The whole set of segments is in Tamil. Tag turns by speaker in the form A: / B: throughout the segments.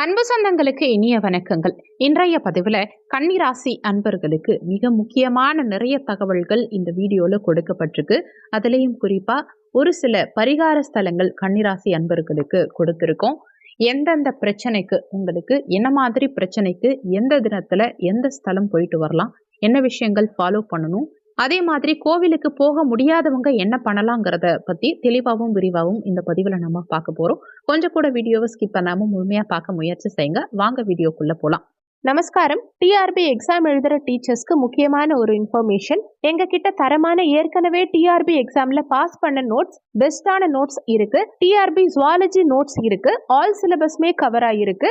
A: அன்பு சொந்தங்களுக்கு இனிய வணக்கங்கள். இன்றைய பதிவில் கன்னிராசி அன்பர்களுக்கு மிக முக்கியமான நிறைய தகவல்கள் இந்த வீடியோவில் கொடுக்கப்பட்டிருக்கு. அதுலேயும் குறிப்பாக ஒரு சில பரிகார ஸ்தலங்கள் கன்னிராசி அன்பர்களுக்கு கொடுத்துருக்கோம். எந்தெந்த பிரச்சனைக்கு உங்களுக்கு என்ன மாதிரி பிரச்சனைக்கு எந்த தினத்தில் எந்த ஸ்தலம் போயிட்டு வரலாம் என்ன விஷயங்கள் ஃபாலோ பண்ணணும் அதே மாதிரி கோவிலுக்கு போக முடியாதவங்க என்ன பண்ணலாங்கிறத பற்றி தெளிவாகவும் விரிவாகவும் இந்த பதிவில் நம்ம பார்க்க போகிறோம் கொஞ்சம் கூட வீடியோவை ஸ்கிப் பண்ணாமல் முழுமையாக பார்க்க முயற்சி செய்யுங்க. வாங்க வீடியோக்குள்ளே போகலாம்
B: நமஸ்காரம். டிஆர்பி எக்ஸாம் எழுதுற டீச்சர்ஸ்க்கு முக்கியமான ஒரு இன்ஃபர்மேஷன் எங்க கிட்ட தரமான ஏற்கனவே டிஆர்பி எக்ஸாம்ல பாஸ் பண்ண நோட்ஸ் பெஸ்டான நோட்ஸ் இருக்கு. டிஆர்பி ஜுவாலஜி நோட்ஸ் இருக்கு. ஆல் சிலபஸ்மே கவர் ஆயிருக்கு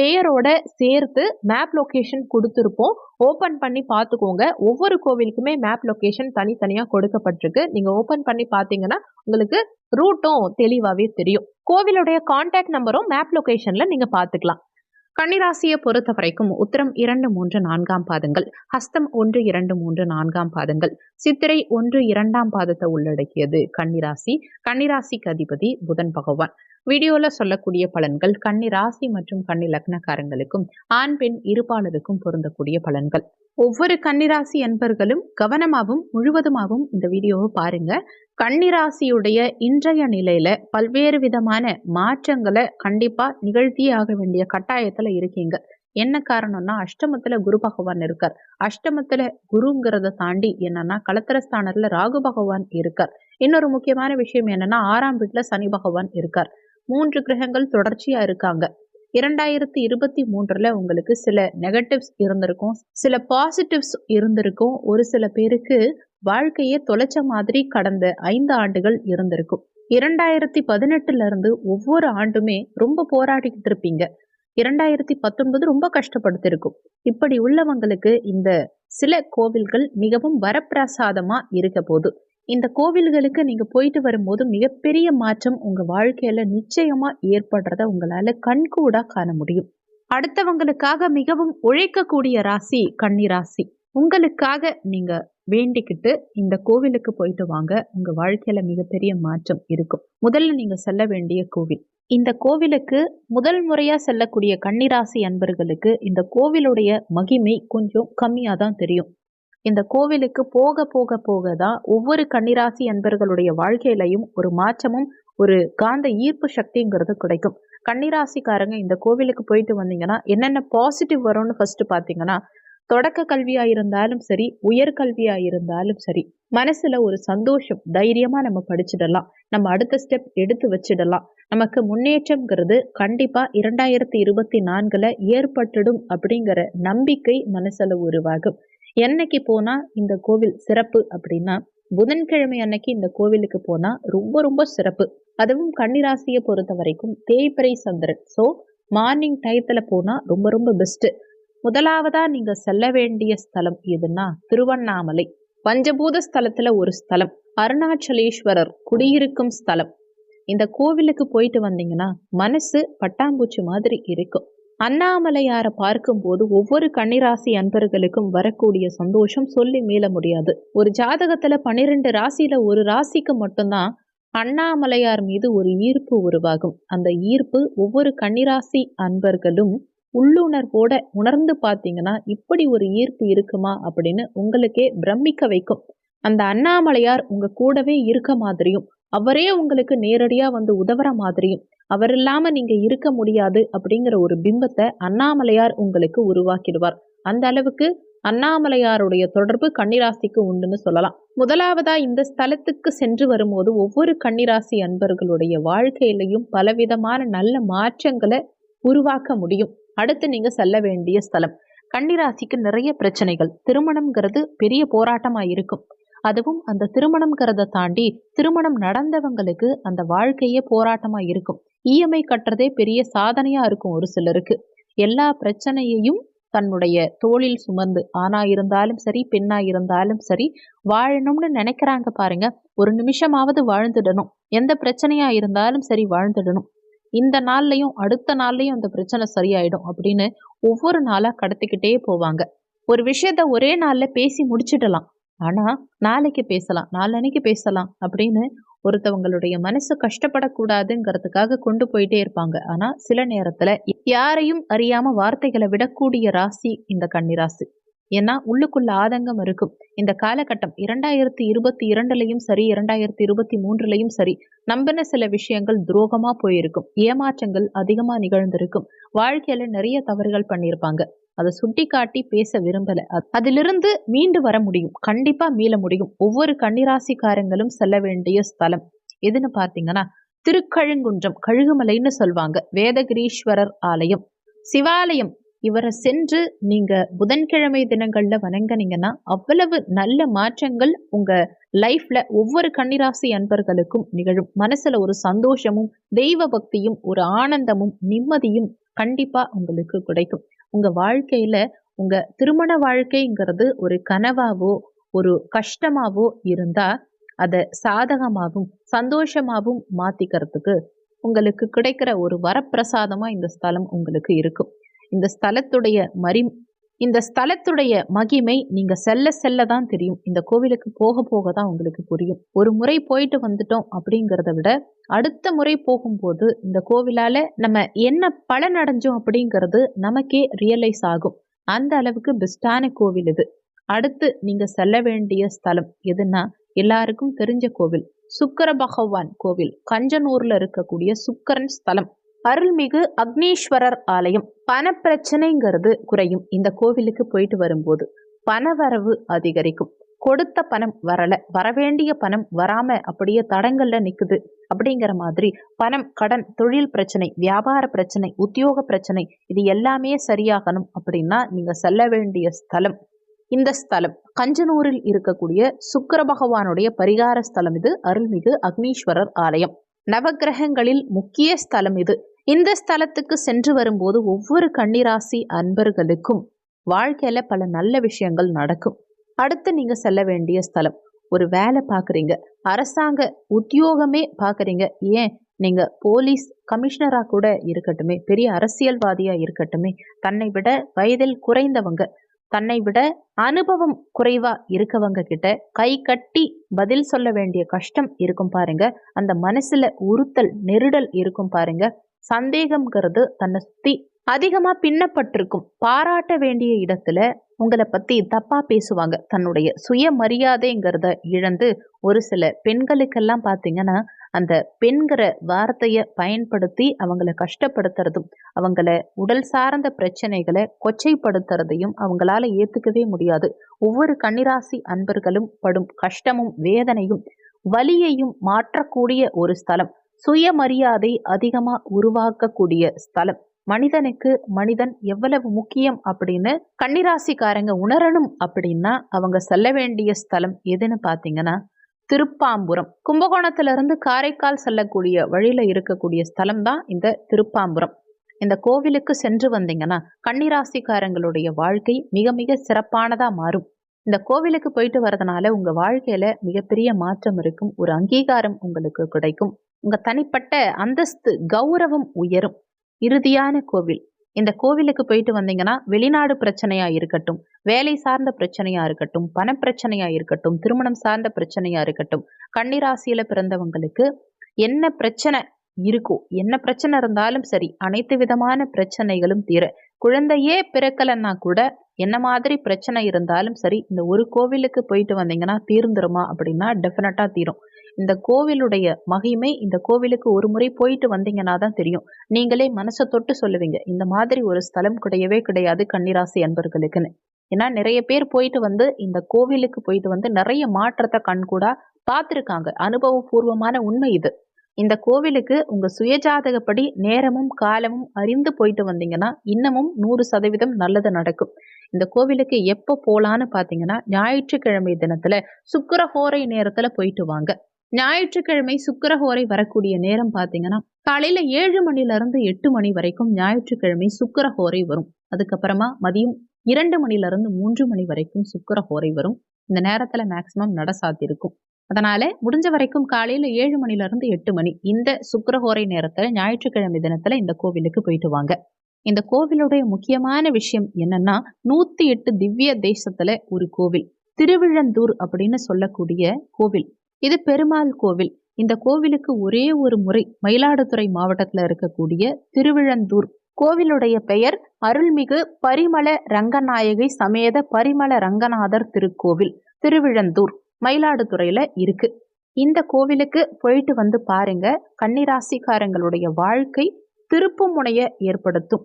B: பெயரோட சேர்த்து மேப் லொக்கேஷன் கொடுத்துருப்போம். ஓப்பன் பண்ணி பார்த்துக்கோங்க. ஒவ்வொரு கோவிலுக்குமே மேப் லொக்கேஷன் தனித்தனியாக கொடுக்கப்பட்டிருக்கு. நீங்கள் ஓப்பன் பண்ணி பார்த்தீங்கன்னா உங்களுக்கு ரூட்டும் தெளிவாகவே தெரியும். கோவிலுடைய கான்டாக்ட் நம்பரும் மேப் லொக்கேஷனில் நீங்கள் பார்த்துக்கலாம். கன்னிராசியை பொறுத்த வரைக்கும் உத்தரம் இரண்டு மூன்று நான்காம் பாதங்கள் ஹஸ்தம் ஒன்று இரண்டு மூன்று நான்காம் பாதங்கள் சித்திரை ஒன்று இரண்டாம் பாதத்தை உள்ளடக்கியது கன்னிராசி. கன்னிராசிக்கு அதிபதி புதன் பகவான். வீடியோவில் சொல்லக்கூடிய பலன்கள் கன்னி ராசி மற்றும் கன்னி லக்னக்காரங்களுக்கும் ஆண் பெண் இருபாலருக்கும் பொருந்தக்கூடிய பலன்கள். ஒவ்வொரு கன்னிராசி என்பர்களும் கவனமாகவும் முழுவதுமாகவும் இந்த வீடியோவை பாருங்க. கன்னிராசியுடைய இன்றைய நிலையில பல்வேறு விதமான மாற்றங்களை கண்டிப்பா நிகழ்த்தியே ஆக வேண்டிய கட்டாயத்துல இருக்கீங்க. என்ன காரணம்னா அஷ்டமத்துல குரு பகவான் இருக்கார். அஷ்டமத்துல குருங்கிறத தாண்டி என்னன்னா கலத்திரஸ்தானத்துல ராகு பகவான் இருக்கார். இன்னொரு முக்கியமான விஷயம் என்னன்னா ஆறாம் வீட்டுல சனி பகவான் இருக்கார். மூன்று கிரகங்கள் தொடர்ச்சியா இருக்காங்க. இரண்டாயிரத்தி இருபத்தி மூன்றுல உங்களுக்கு சில நெகட்டிவ்ஸ் இருந்திருக்கும். சில பாசிட்டிவ்ஸ் இருந்திருக்கும். ஒரு சில பேருக்கு வாழ்க்கையை தொலைச்ச மாதிரி கடந்த ஐந்து ஆண்டுகள் இருந்திருக்கும். இரண்டாயிரத்தி பதினெட்டுல இருந்து ஒவ்வொரு ஆண்டுமே ரொம்ப போராடிக்கிட்டு இருப்பீங்க. இரண்டாயிரத்தி பத்தொன்பது ரொம்ப கஷ்டப்படுத்திருக்கும். இப்படி உள்ளவங்களுக்கு இந்த சில கோவில்கள் மிகவும் வரப்பிரசாதமா இருக்க போது இந்த கோவில்களுக்கு நீங்கள் போயிட்டு வரும்போது மிகப்பெரிய மாற்றம் உங்கள் வாழ்க்கையில் நிச்சயமாக ஏற்படுறத உங்களால் கண்கூடாக காண முடியும். அடுத்தவங்களுக்காக மிகவும் உழைக்கக்கூடிய ராசி கன்னி ராசி. உங்களுக்காக நீங்கள் வேண்டிக்கிட்டு இந்த கோவிலுக்கு போயிட்டு வாங்க. உங்கள் வாழ்க்கையில் மிகப்பெரிய மாற்றம் இருக்கும். முதல்ல நீங்கள் செல்ல வேண்டிய கோவில். இந்த கோவிலுக்கு முதல் முறையாக செல்லக்கூடிய கன்னிராசி அன்பர்களுக்கு இந்த கோவிலுடைய மகிமை கொஞ்சம் கம்மியாக தான் தெரியும். இந்த கோவிலுக்கு போக போக போக தான் ஒவ்வொரு கன்னிராசி அன்பர்களுடைய வாழ்க்கையிலையும் ஒரு மாற்றமும் ஒரு காந்த ஈர்ப்பு சக்திங்கிறது கிடைக்கும். கன்னிராசிக்காரங்க இந்த கோவிலுக்கு போயிட்டு வந்தீங்கன்னா என்னென்ன பாசிட்டிவ் வரும்னு ஃபர்ஸ்ட் பார்த்தீங்கன்னா தொடக்க கல்வியா இருந்தாலும் சரி உயர்கல்வியா இருந்தாலும் சரி மனசுல ஒரு சந்தோஷம் தைரியமா நம்ம படிச்சிடலாம். நம்ம அடுத்த ஸ்டெப் எடுத்து வச்சிடலாம். நமக்கு முன்னேற்றம்ங்கிறது கண்டிப்பா இரண்டாயிரத்தி இருபத்தி நான்குல ஏற்பட்டுடும் அப்படிங்கிற நம்பிக்கை மனசுல உருவாகும். என்னைக்கு போனால் இந்த கோவில் சிறப்பு அப்படின்னா புதன்கிழமை அன்னைக்கு இந்த கோவிலுக்கு போனால் ரொம்ப ரொம்ப சிறப்பு. அதுவும் கன்னிராசியை பொறுத்த வரைக்கும் தேய்பிரை சந்திரன். ஸோ மார்னிங் டயத்தில் போனால் ரொம்ப ரொம்ப பெஸ்ட்டு முதலாவதாக நீங்கள் செல்ல வேண்டிய ஸ்தலம் எதுன்னா திருவண்ணாமலை. பஞ்சபூத ஸ்தலத்தில் ஒரு ஸ்தலம். அருணாச்சலேஸ்வரர் குடியிருக்கும் ஸ்தலம். இந்த கோவிலுக்கு போயிட்டு வந்தீங்கன்னா மனசு பட்டாம்பூச்சி மாதிரி இருக்கும். அண்ணாமலையாரை பார்க்கும்போது ஒவ்வொரு கன்னிராசி அன்பர்களுக்கும் வரக்கூடிய சந்தோஷம் சொல்லி மீள முடியாது. ஒரு ஜாதகத்துல பன்னிரெண்டு ராசியில ஒரு ராசிக்கு மட்டும்தான் அண்ணாமலையார் மீது ஒரு ஈர்ப்பு உருவாகும். அந்த ஈர்ப்பு ஒவ்வொரு கன்னிராசி அன்பர்களும் உள்ளுணர்வோட உணர்ந்து பார்த்தீங்கன்னா இப்படி ஒரு ஈர்ப்பு இருக்குமா அப்படின்னு உங்களுக்கே பிரமிக்க வைக்கும். அந்த அண்ணாமலையார் உங்க கூடவே இருக்க மாதிரியும் அவரே உங்களுக்கு நேரடியா வந்து உதவுற மாதிரியும் அவர் இல்லாம நீங்க இருக்க முடியாது அப்படிங்கிற ஒரு பிம்பத்தை அண்ணாமலையார் உங்களுக்கு உருவாக்கிடுவார். அந்த அளவுக்கு அண்ணாமலையாருடைய தொடர்பு கன்னிராசிக்கு உண்டுன்னு சொல்லலாம். முதலாவதா இந்த ஸ்தலத்துக்கு சென்று வரும்போது ஒவ்வொரு கன்னிராசி அன்பர்களுடைய வாழ்க்கையிலையும் பலவிதமான நல்ல மாற்றங்களை உருவாக்க முடியும். அடுத்து நீங்க செல்ல வேண்டிய ஸ்தலம். கன்னிராசிக்கு நிறைய பிரச்சனைகள். திருமணம்ங்கிறது பெரிய போராட்டமா இருக்கும். அதுவும் அந்த திருமணம்ங்கிறத தாண்டி திருமணம் நடந்தவங்களுக்கு அந்த வாழ்க்கையே போராட்டமா இருக்கும். இஎம்ஐ கட்டுறதே பெரிய சாதனையா இருக்கும் ஒரு சிலருக்கு. எல்லா பிரச்சனையையும்
A: தன்னுடைய தோளில் சுமந்து ஆணா இருந்தாலும் சரி பெண்ணா இருந்தாலும் சரி வாழணும்னு நினைக்கிறாங்க பாருங்க. ஒரு நிமிஷமாவது வாழ்ந்துடணும். எந்த பிரச்சனையா இருந்தாலும் சரி வாழ்ந்துடணும். இந்த நாள்லயும் அடுத்த நாள்லயும் அந்த பிரச்சனை சரியாயிடும் அப்படின்னு ஒவ்வொரு நாளா கடத்திக்கிட்டே போவாங்க. ஒரு விஷயத்த ஒரே நாள்ல பேசி முடிச்சிடலாம். ஆனா நாளைக்கு பேசலாம் நாளன்னைக்கு பேசலாம் அப்படின்னு ஒருத்தவங்களுடைய மனசு கஷ்டப்படக்கூடாதுங்கிறதுக்காக கொண்டு போயிட்டே இருப்பாங்க. ஆனா சில நேரத்துல யாரையும் அறியாம வார்த்தைகளை விடக்கூடிய ராசி இந்த கன்னிராசி ஏன்னா உள்ளுக்குள்ள ஆதங்கம் இருக்கும். இந்த காலகட்டம் இரண்டாயிரத்தி இருபத்தி இரண்டுலையும் சரி இரண்டாயிரத்தி இருபத்தி மூன்றுலையும் சரி நம்பின சில விஷயங்கள் துரோகமா போயிருக்கும். ஏமாற்றங்கள் அதிகமா நிகழ்ந்திருக்கும். வாழ்க்கையில நிறைய தவறுகள் பண்ணியிருப்பாங்க. அதை சுட்டி காட்டி பேச விரும்பல. அதிலிருந்து மீண்டு வர முடியும். கண்டிப்பா மீள முடியும். ஒவ்வொரு கன்னிராசிக்காரங்களும் செல்ல வேண்டிய ஸ்தலம். எதுன்னு பார்த்தீங்கன்னா திருக்கழுங்குன்றம் கழுகுமலைன்னு சொல்வாங்க. வேதகிரீஸ்வரர் ஆலயம். சிவாலயம். இவரை சென்று நீங்க புதன்கிழமை தினங்கள்ல வணங்குனீங்கன்னா அவ்வளவு நல்ல மாற்றங்கள் உங்க லைஃப்ல ஒவ்வொரு கன்னிராசி அன்பர்களுக்கும் நிகழும். மனசுல ஒரு சந்தோஷமும் தெய்வ பக்தியும் ஒரு ஆனந்தமும் நிம்மதியும் கண்டிப்பா உங்களுக்கு கிடைக்கும். உங்க வாழ்க்கையில உங்க திருமண வாழ்க்கைங்கிறது ஒரு கனவாவோ ஒரு கஷ்டமாவோ இருந்தா அதை சாதகமாகவும் சந்தோஷமாகவும் மாத்திக்கிறதுக்கு உங்களுக்கு கிடைக்கிற ஒரு வரப்பிரசாதமா இந்த ஸ்தலம் உங்களுக்கு இருக்கும். இந்த ஸ்தலத்துடைய மரி இந்த ஸ்தலத்துடைய மகிமை நீங்க செல்ல செல்ல தான் தெரியும். இந்த கோவிலுக்கு போக போக தான் உங்களுக்கு புரியும். ஒரு முறை போயிட்டு வந்துட்டோம் அப்படிங்கிறத விட அடுத்த முறை போகும்போது இந்த கோவிலால நம்ம என்ன பலன் அடைஞ்சோம் அப்படிங்கிறது நமக்கே ரியலைஸ் ஆகும். அந்த அளவுக்கு பெஸ்டான கோவில் இது. அடுத்து நீங்க செல்ல வேண்டிய ஸ்தலம் எதுன்னா எல்லாருக்கும் தெரிஞ்ச கோவில். சுக்கர பகவான் கோவில். கஞ்சனூர்ல இருக்கக்கூடிய சுக்கரன் ஸ்தலம். அருள்மிகு அக்னீஸ்வரர் ஆலயம் பண பிரச்சனைங்கிறது குறையும். இந்த கோவிலுக்கு போயிட்டு வரும்போது பணவரவு அதிகரிக்கும். கொடுத்த பணம் வரல வரவேண்டிய பணம் வராம அப்படியே தடங்கள்ல நிக்குது அப்படிங்கிற மாதிரி பணம் கடன் தொழில் பிரச்சனை வியாபார பிரச்சனை உத்தியோக பிரச்சனை இது எல்லாமே சரியாகணும் அப்படின்னா நீங்க செல்ல வேண்டிய ஸ்தலம். இந்த ஸ்தலம் கஞ்சனூரில் இருக்கக்கூடிய சுக்கர பகவானுடைய பரிகார ஸ்தலம் இது அருள்மிகு அக்னீஸ்வரர் ஆலயம். நவக்கிரகங்களில் முக்கிய ஸ்தலம் இது. இந்த ஸ்தலத்துக்கு சென்று வரும்போது ஒவ்வொரு கன்னிராசி அன்பர்களுக்கும் வாழ்க்கையில பல நல்ல விஷயங்கள் நடக்கும். அடுத்து நீங்க செல்ல வேண்டிய ஸ்தலம். ஒரு வேலை பார்க்குறீங்க அரசாங்க உத்தியோகமே பார்க்குறீங்க ஏன்? நீங்க போலீஸ் கமிஷனரா கூட இருக்கட்டுமே. பெரிய அரசியல்வாதியா இருக்கட்டுமே. தன்னை விட வயதில் குறைந்தவங்க தன்னை விட அனுபவம் குறைவா இருக்கவங்க கிட்ட கை கட்டி பதில் சொல்ல வேண்டிய கஷ்டம் இருக்கும் பாருங்க. அந்த மனசுல உறுத்தல் நெருடல் இருக்கும் பாருங்க. சந்தேகம்ங்கிறது தன்னை சுத்தி அதிகமா பின்னப்பட்டிருக்கும். பாராட்ட வேண்டிய இடத்துல உங்களை பத்தி தப்பா பேசுவாங்க. தன்னுடைய சுயமரியாதைங்கிறத இழந்து ஒரு சில பெண்களுக்கெல்லாம் பார்த்தீங்கன்னா அந்த பெண்கிற வார்த்தையை பயன்படுத்தி அவங்கள கஷ்டப்படுத்துறதும் அவங்கள உடல் சார்ந்த பிரச்சனைகளை கொச்சைப்படுத்துறதையும் அவங்களால ஏத்துக்கவே முடியாது. ஒவ்வொரு கன்னிராசி அன்பர்களும் படும் கஷ்டமும் வேதனையும் வலியையும் மாற்றக்கூடிய ஒரு ஸ்தலம். சுயமரியாதை அதிகமா உருவாக்கக்கூடிய ஸ்தலம். மனிதனுக்கு மனிதன் எவ்வளவு முக்கியம் அப்படின்னு கன்னிராசிக்காரங்க உணரணும் அப்படின்னா அவங்க செல்ல வேண்டிய ஸ்தலம் எதுன்னு பார்த்தீங்கன்னா திருப்பாம்புரம். கும்பகோணத்துல இருந்து காரைக்கால் செல்லக்கூடிய வழியில இருக்கக்கூடிய ஸ்தலம் தான் இந்த திருப்பாம்புரம். இந்த கோவிலுக்கு சென்று வந்தீங்கன்னா கன்னிராசிக்காரங்களுடைய வாழ்க்கை மிக மிக சிறப்பானதா மாறும். இந்த கோவிலுக்கு போயிட்டு வரதுனால உங்க வாழ்க்கையில மிகப்பெரிய மாற்றம் இருக்கும் ஒரு அங்கீகாரம் உங்களுக்கு கிடைக்கும். உங்க தனிப்பட்ட அந்தஸ்து கௌரவம் உயரும். இறுதியான கோவில். இந்த கோவிலுக்கு போயிட்டு வந்தீங்கன்னா வெளிநாடு பிரச்சனையா இருக்கட்டும் வேலை சார்ந்த பிரச்சனையா இருக்கட்டும் பணப்பிரச்சனையா இருக்கட்டும் திருமணம் சார்ந்த பிரச்சனையா இருக்கட்டும் கன்னிராசியில பிறந்தவங்களுக்கு என்ன பிரச்சனை இருக்கோ என்ன பிரச்சனை இருந்தாலும் சரி அனைத்து விதமான பிரச்சனைகளும் தீர குழந்தையே பிறக்கலைன்னா கூட என்ன மாதிரி பிரச்சனை இருந்தாலும் சரி இந்த ஒரு கோவிலுக்கு போயிட்டு வந்தீங்கன்னா தீர்ந்துருமா அப்படின்னா டெஃபினட்டா தீரும். இந்த கோவிலுடைய மகிமை இந்த கோவிலுக்கு ஒரு முறை போயிட்டு வந்தீங்கன்னா தான் தெரியும். நீங்களே மனசை தொட்டு சொல்லுவீங்க இந்த மாதிரி ஒரு ஸ்தலம் கிடையவே கிடையாது கன்னிராசி அன்பர்களுக்குன்னு. ஏன்னா நிறைய பேர் போயிட்டு வந்து இந்த கோவிலுக்கு போயிட்டு வந்து நிறைய மாற்றத்தை கண்கூடா பார்த்துருக்காங்க. அனுபவபூர்வமான உண்மை இது. இந்த கோவிலுக்கு உங்க சுயஜாதகப்படி நேரமும் காலமும் அறிந்து போயிட்டு வந்தீங்கன்னா இன்னமும் நூறு சதவீதம் நல்லது நடக்கும். இந்த கோவிலுக்கு எப்போ போலான்னு பார்த்தீங்கன்னா ஞாயிற்றுக்கிழமை தினத்துல சுக்கரஹோரை நேரத்துல போயிட்டு வாங்க. ஞாயிற்றுக்கிழமை சுக்கிரஹோரை வரக்கூடிய நேரம் பார்த்தீங்கன்னா காலையில ஏழு மணில இருந்து எட்டு மணி வரைக்கும் ஞாயிற்றுக்கிழமை சுக்கிரஹோரை வரும். அதுக்கப்புறமா மதியம் இரண்டு மணிலிருந்து மூன்று மணி வரைக்கும் சுக்கரஹோரை வரும். இந்த நேரத்துல மேக்சிமம் நட சாத்திருக்கும். அதனால முடிஞ்ச வரைக்கும் காலையில ஏழு மணில இருந்து எட்டு மணி இந்த சுக்கிரஹோரை நேரத்துல ஞாயிற்றுக்கிழமை தினத்துல இந்த கோவிலுக்கு போயிட்டு வாங்க. இந்த கோவிலுடைய முக்கியமான விஷயம் என்னன்னா நூத்தி எட்டு திவ்ய தேசத்துல ஒரு கோவில். திருவிழந்தூர் அப்படின்னு சொல்லக்கூடிய கோவில். இது பெருமாள் கோவில். இந்த கோவிலுக்கு ஒரே ஒரு முறை மயிலாடுதுறை மாவட்டத்துல இருக்கக்கூடிய திருவிழந்தூர். கோவிலுடைய பெயர் அருள்மிகு பரிமள ரங்கநாயகி சமேத பரிமள ரங்கநாதர் திருக்கோவில் திருவிழந்தூர் மயிலாடுதுறையில இருக்கு. இந்த கோவிலுக்கு போயிட்டு வந்து பாருங்க கன்னிராசிக்காரங்களுடைய வாழ்க்கை திருப்பு முனைய ஏற்படுத்தும்.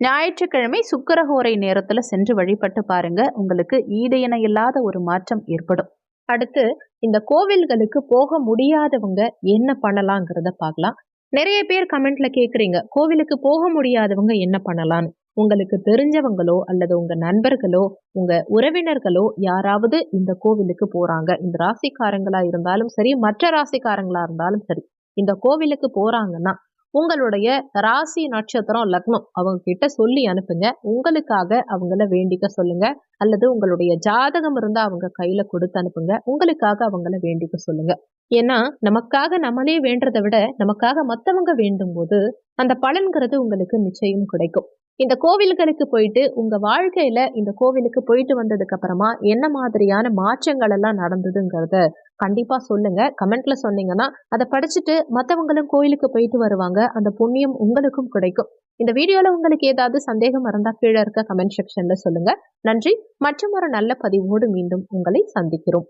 A: ஞாயிற்றுக்கிழமை சுக்கரகோரை நேரத்துல சென்று வழிபட்டு பாருங்க உங்களுக்கு ஈடு இல்லாத ஒரு மாற்றம் ஏற்படும். அடுத்து இந்த கோவில்களுக்கு போக முடியாதவங்க என்ன பண்ணலாங்கிறத பார்க்கலாம். நிறைய பேர் கமெண்ட்ல கேக்குறீங்க கோவிலுக்கு போக முடியாதவங்க என்ன பண்ணலாம்னு? உங்களுக்கு தெரிஞ்சவங்களோ அல்லது உங்க நண்பர்களோ உங்க உறவினர்களோ யாராவது இந்த கோவிலுக்கு போறாங்க. இந்த ராசிக்காரங்களா இருந்தாலும் சரி மற்ற ராசிக்காரங்களா இருந்தாலும் சரி இந்த கோவிலுக்கு போறாங்கன்னா உங்களுடைய ராசி நட்சத்திரம் லக்னம் அவங்க கிட்ட சொல்லி அனுப்புங்க. உங்களுக்காக அவங்கள வேண்டிக்க சொல்லுங்க. அல்லது உங்களுடைய ஜாதகம் இருந்தால் அவங்க கையில கொடுத்து அனுப்புங்க. உங்களுக்காக அவங்கள வேண்டிக்க சொல்லுங்க. ஏன்னா நமக்காக நம்மளே வேண்டதை விட நமக்காக மற்றவங்க வேண்டும் போது அந்த பலன்கிறது உங்களுக்கு நிச்சயம் கிடைக்கும். இந்த கோவில்களுக்கு போயிட்டு உங்க வாழ்க்கையில இந்த கோவிலுக்கு போயிட்டு வந்ததுக்கு அப்புறமா என்ன மாதிரியான மாற்றங்கள் எல்லாம் நடந்ததுங்கிறத கண்டிப்பா சொல்லுங்க. கமெண்ட்ல சொன்னீங்கன்னா அதை படிச்சுட்டு மற்றவங்களும் கோயிலுக்கு போயிட்டு வருவாங்க. அந்த புண்ணியம் உங்களுக்கும் கிடைக்கும். இந்த வீடியோல உங்களுக்கு ஏதாவது சந்தேகம் இருந்தா கீழே இருக்க கமெண்ட் செக்ஷன்ல சொல்லுங்க. நன்றி. மற்றும் ஒரு நல்ல பதிவோடு மீண்டும் உங்களை சந்திக்கிறோம்.